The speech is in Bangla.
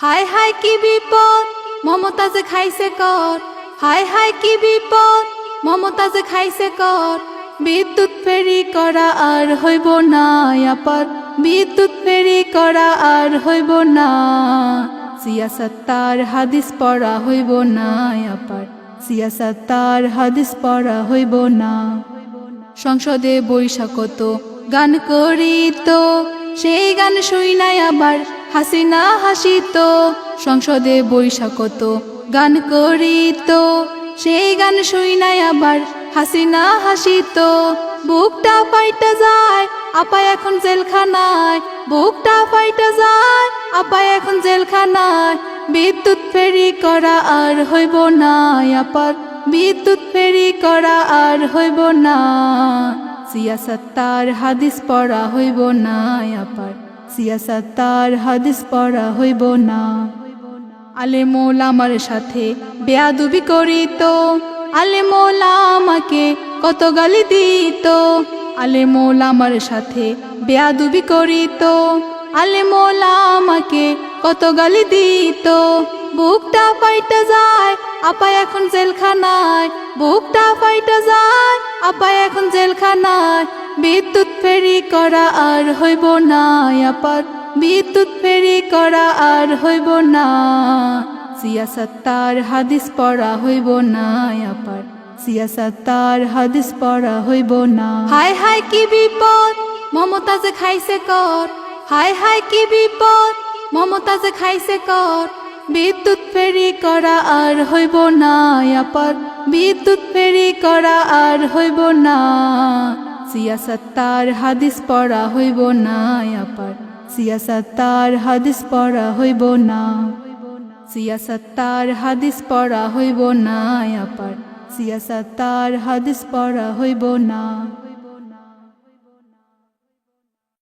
হায় হায় কি বিপদ, মমতাজে খাইছে কর। হায় হায় কি বিপদ, মমতাজে খাইছে কর। বিদ্যুৎ ফেরি করা আর হইব না আপার। বিদ্যুৎ ফেরি করা আর হইব না। সিয়াসত্তার হাদিস পড়া হইব না আপার। সিয়াসত্তার হাদিস পড়া হইব না। সংসদে বৈশাখত গান করিত, সেই গান শুই নাই আবার। হাসিনা হাসিত, সংসদে বৈশাখত গান করিত। সেই গান শুই নাই আবার হাসিনা হাসিত। বুকটা ফাইটা যায় আপা এখন জেলখানায়। বুকটা ফাইটা যায় আপা এখন জেলখানায়। বিদ্যুৎ ফেরি করা আর হইব না, আপার বিদ্যুৎ ফেরি করা আর হইব না। সিয়াসত্তার হাদিস পড়া হইব না, আপার সিয়াসত্তার হাদিস পড়া হইব না। আলে আমার সাথে বেয়াদুবি করিত। আলে আমাকে কত গালি দিত। আলে আমার সাথে বেয়াদুবি করিত। আলে মোলা আমাকে কত গালি দিত। বুকটা ফাইটা যায় আপা এখন জেলখানায়। বুকটা ফাইটা যায় আপা এখন জেলখানায়। বিদ্যুৎ ফেরি করা আর হইব না, আপার। বিদ্যুৎ ফেরি করা আর হইব না সিয়াসত্তার হাদিস পড়া হইব না, আপার। সিয়াসত্তার হাদিস পড়া হইব না। হায় হায় কি বিপদ, মমতাজে খাইছে কর। হায় হায় কি বিপদ, মমতাজে খাইছে কর। বিদ্যুৎ ফেরি করা আর হইব না, আপার। বিদ্যুৎ ফেরি করা আর হইব না। সিয়াসত্তার হাদিস পড়া হইব না আপার। সিয়াসত্তার হাদিস পড়া হইব না। সিয়াসত্তার হাদিস পড়া হইব না আপার। সিয়াসত্তার হাদিস পড়া হইব না।